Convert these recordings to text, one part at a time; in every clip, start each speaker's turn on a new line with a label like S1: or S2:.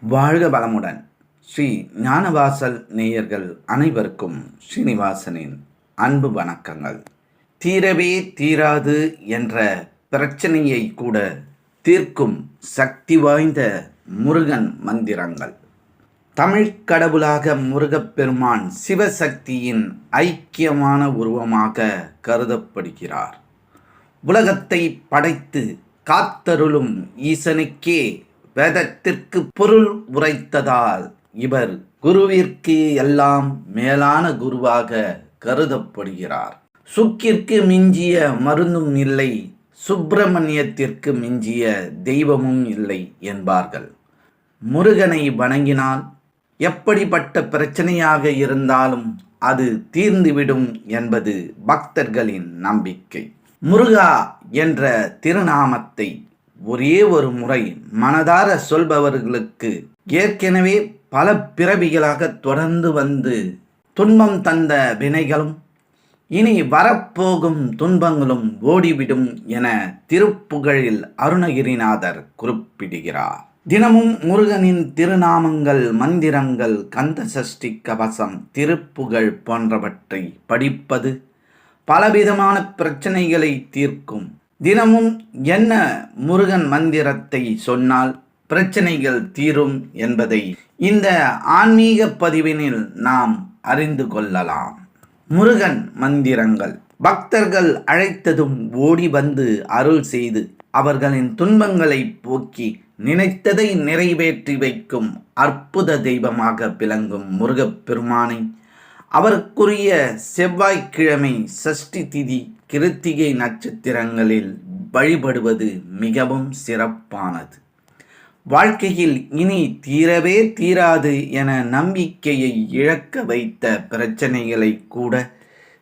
S1: வாழ்க வளமுடன். ஸ்ரீ ஞானவாசல் நேயர்கள் அனைவருக்கும் ஸ்ரீனிவாசனின் அன்பு வணக்கங்கள். தீரவே தீராது என்ற பிரச்சனையை கூட தீர்க்கும் சக்தி வாய்ந்த முருகன் மந்திரங்கள். தமிழ் கடவுளாக முருகப்பெருமான் சிவசக்தியின் ஐக்கியமான உருவமாக கருதப்படுகிறார். உலகத்தை படைத்து காத்தருளும் ஈசனுக்கே வேதத்திற்கு பொருள் உரைத்ததால் இவர் குருவிற்கு எல்லாம் மேலான குருவாக கருதப்படுகிறார். சுக்கிற்கு மிஞ்சிய மருந்தும் இல்லை சுப்பிரமணியத்திற்கு மிஞ்சிய தெய்வமும் இல்லை என்பார்கள். முருகனை வணங்கினால் எப்படிப்பட்ட பிரச்சனையாக இருந்தாலும் அது தீர்ந்துவிடும் என்பது பக்தர்களின் நம்பிக்கை. முருகா என்ற திருநாமத்தை ஒரே ஒரு முறை மனதார சொல்பவர்களுக்கு ஏற்கனவே பல பிறவிகளாக தொடர்ந்து வந்து துன்பம் தந்த வினைகளும் இனி வரப்போகும் துன்பங்களும் ஓடிவிடும் என திருப்புகழில் அருணகிரிநாதர் குறிப்பிடுகிறார். தினமும் முருகனின் திருநாமங்கள் மந்திரங்கள் கந்த சஷ்டி கவசம் திருப்புகழ் போன்றவற்றை படிப்பது பலவிதமான பிரச்சனைகளை தீர்க்கும் தினமும் என்ன முருகன் மந்திரத்தை சொன்னால் பிரச்சனைகள் தீரும் என்பதை இந்த ஆன்மீக பதிவினில் நாம் அறிந்து கொள்ளலாம். முருகன் மந்திரங்கள். பக்தர்கள் அழைத்ததும் ஓடி வந்து அருள் செய்து அவர்களின் துன்பங்களை போக்கி நினைத்ததை நிறைவேற்றி வைக்கும் அற்புத தெய்வமாக விளங்கும் முருகப்பெருமானை அவருக்குரிய செவ்வாய்க்கிழமை சஷ்டி திதி கிருத்திகை நட்சத்திரங்களில் வழிபடுவது மிகவும் சிறப்பானது. வாழ்க்கையில் இனி தீரவே தீராது என நம்பிக்கையை இழக்க வைத்த பிரச்சனைகளை கூட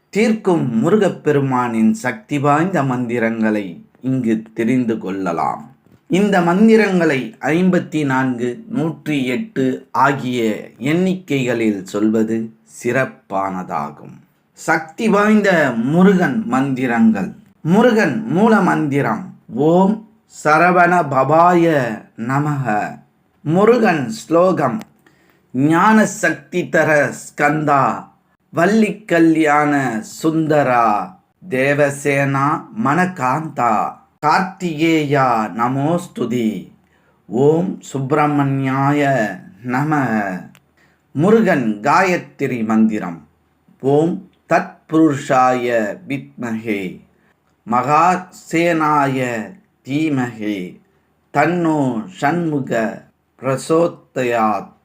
S1: தீர்க்கும் முருகப்பெருமானின் சக்தி வாய்ந்த மந்திரங்களை இங்கு தெரிந்து கொள்ளலாம். இந்த மந்திரங்களை ஐம்பத்தி நான்கு நூற்றி எட்டு ஆகிய எண்ணிக்கைகளில் சொல்வது சிறப்பானதாகும். சக்தி வாய்ந்த முருகன் மந்திரங்கள். முருகன் மூல மந்திரம். ஓம் சரவண பபாய நமக. முருகன் ஸ்லோகம். ஞான சக்தி தர ஸ்கந்தா. வள்ளி கல்யாண சுந்தரா. தேவசேனா மணகாந்தா கார்த்திகேயா நமோஸ்துதி. ஓம் சுப்பிரமணியாய நம முருகன் காயத்ரி மந்திரம். ஓம் தத்புருஷாய வித்மகே மகாசேனாய தீமகே தன்னோ ஷண்முக பிரசோத்தயாத்.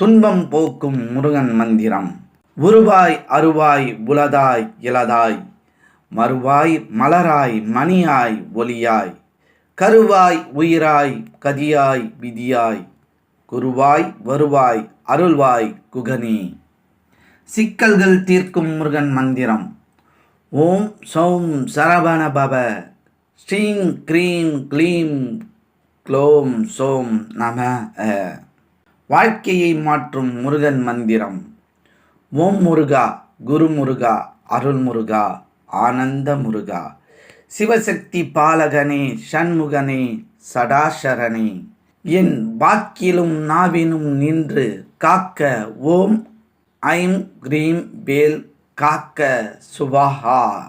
S1: துன்பம் போக்கும் முருகன் மந்திரம் உருவாய் அருவாய் உலதாய் இலதாய் மறுவாய் மலராய் மணியாய் ஒலியாய் கருவாய் உயிராய் கதியாய் விதியாய் குருவாய் வருவாய் அருள்வாய் குகனி. சிக்கல்கள் தீர்க்கும் முருகன் மந்திரம். ஓம் சௌம் சரவண பவ. ஸ்ரீம் க்ரீம் க்ளீம் க்ளோம் சோம் நம வாழ்க்கையை மாற்றும் முருகன் மந்திரம். ஓம் முருகா குரு முருகா அருள் முருகா ஆனந்த முருகா. சிவசக்தி பாலகனே சண்முகனே சடாசரனே என் வாக்கிலும் நாவினும் நின்று காக்க ஓம் ஐம் கிரீம் வேல் காக்க சுபாஹா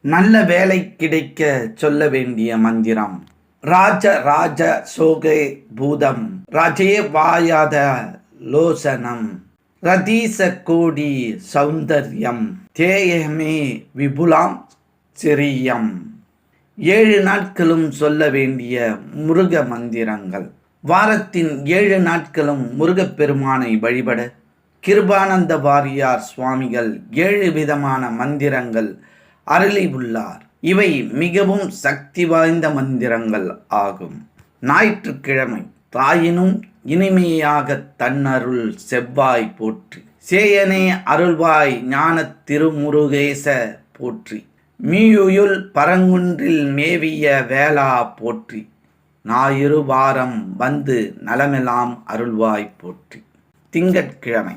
S1: நல்ல வேலை கிடைக்க சொல்ல வேண்டிய மந்திரம். ராஜ ராஜ சோகே பூதம். ரஜே வாயாத லோசனம். ரதீச கோடி சௌந்தர்யம். தேயமே விபுலாம் சிறியம். ஏழு நாட்களும் சொல்ல வேண்டிய முருக மந்திரங்கள். வாரத்தின் ஏழு நாட்களும் முருகப்பெருமானை வழிபட கிருபானந்த வாரியார் சுவாமிகள் ஏழு விதமான மந்திரங்கள் அருளி உள்ளார் இவை மிகவும் சக்தி வாய்ந்த மந்திரங்கள் ஆகும். ஞாயிற்றுக்கிழமை தாயினும் இனிமையாக தன்னருள் செவ்வாய் போற்றி சேயனே அருள்வாய் ஞான திருமுருகேச போற்றி மீயுயுள் பரங்குன்றில் மேவிய வேளா போற்றி ஞாயிறு வாரம் வந்து நலமெல்லாம் அருள்வாய் போற்றி. திங்கட்கிழமை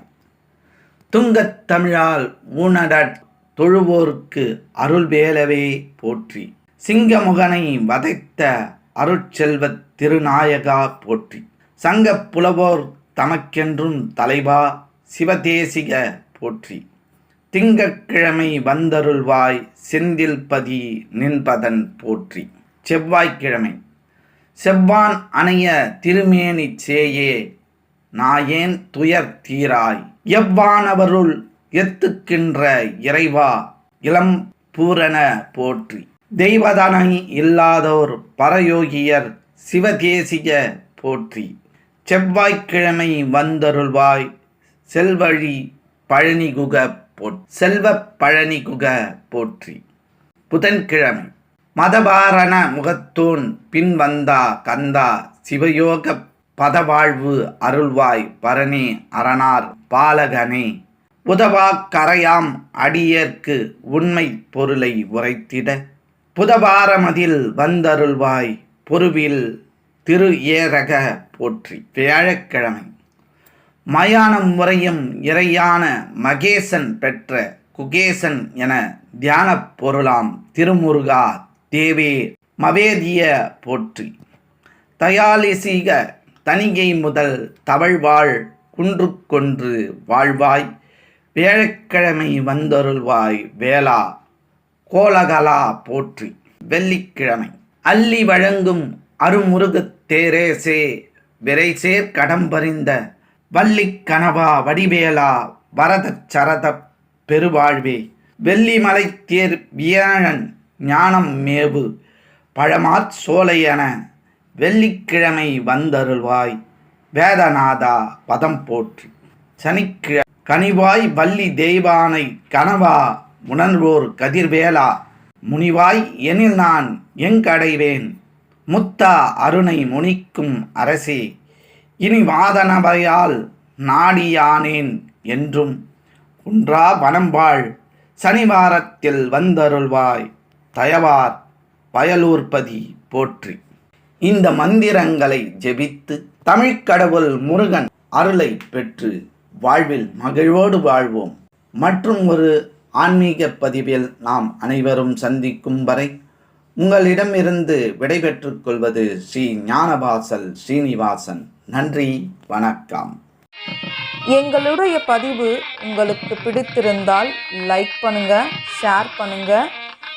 S1: துங்கத் தமிழால் ஊனடத் தொழுவோர்க்கு அருள்வேலவே போற்றி. சிங்கமுகனை வதைத்த அருட்செல்வத் திருநாயகா போற்றி. சங்கப் புலவோர் தமக்கென்றும் தலைவா சிவதேசிக போற்றி. திங்கட்கிழமை வந்தருள்வாய் செந்தில் பதி நின்பதன் போற்றி. செவ்வாய்க்கிழமை செவ்வான் அணைய திருமேனி சேயே நாயேன் துயர் தீராய். எவ்வானவருள் எத்துக்கின்ற இறைவா? இளம் பூரண போற்றி. தெய்வதனை இல்லாதோர் பரயோகியர் சிவதேசிக போற்றி. செவ்வாய்க்கிழமை வந்தருள்வாய் செல்வழி பழனிகுக போ செல்வ பழனிகுக போற்றி. புதன்கிழமை மதபாரண முகத்தோன் பின் வந்தா கந்தா சிவயோக பதவாழ்வு அருள்வாய் பரணி அரணார் பாலகனே. உதவா கரையாம் அடியேற்கு உண்மை பொருளை உரைத்திட. புதபாரமதில் வந்தருள்வாய் பொருவில் திரு ஏரக போற்றி வியாழக்கிழமை. மயானம் முறையும் இறையான மகேசன் பெற்ற குகேசன் என தியானப் பொருளாம் திருமுருகா தேவே மவேதிய போற்றி. தயாலிசீக தனிகை முதல் தவழ்வாள் குன்று கொன்று வாழ்வாய் வியாழக்கிழமை வந்தருள்வாய் வேளா கோலகலா போற்றி வெள்ளிக்கிழமை. அள்ளி வழங்கும் அருமுருகத் தேரேசே விரைசேர் கடம்பறிந்த வள்ளிக்கனவா வடிவேலா வரதச் சரதப் பெருவாழ்வே. வெள்ளிமலை தேர் வியாழன் ஞானம் மேவு பழமாற் சோலையென வெள்ளிக்கிழமை வந்தருள்வாய். வேதநாதா பதம் போற்றி. சனிக்கிழ கனிவாய் வள்ளி தெய்வானை கனவா உணர்வோர் கதிர்வேலா. முனிவாய் எனில் நான் எங்கடைவேன்? முத்தா அருணை முனிக்கும் அரசே. இனி வாதனவையால் நாடியானேன் என்றும். குன்றா வனம்பாள் சனிவாரத்தில் வந்தருள்வாய். தயவார் பயலூர்பதி போற்றி. இந்த மந்திரங்களை ஜெபித்து தமிழ்க்கடவுள் முருகன் அருளை பெற்று வாழ்வில் மகிழ்வோடு வாழ்வோம். மற்றும் ஒரு ஆன்மீக பதிவில் நாம் அனைவரும் சந்திக்கும் வரை உங்களிடமிருந்து விடைபெற்றுக் கொள்வது ஸ்ரீ ஞானபாசல் ஸ்ரீனிவாசன். நன்றி வணக்கம்.
S2: எங்களுடைய பதிவு உங்களுக்கு பிடித்திருந்தால் லைக் பண்ணுங்க ஷேர் பண்ணுங்க.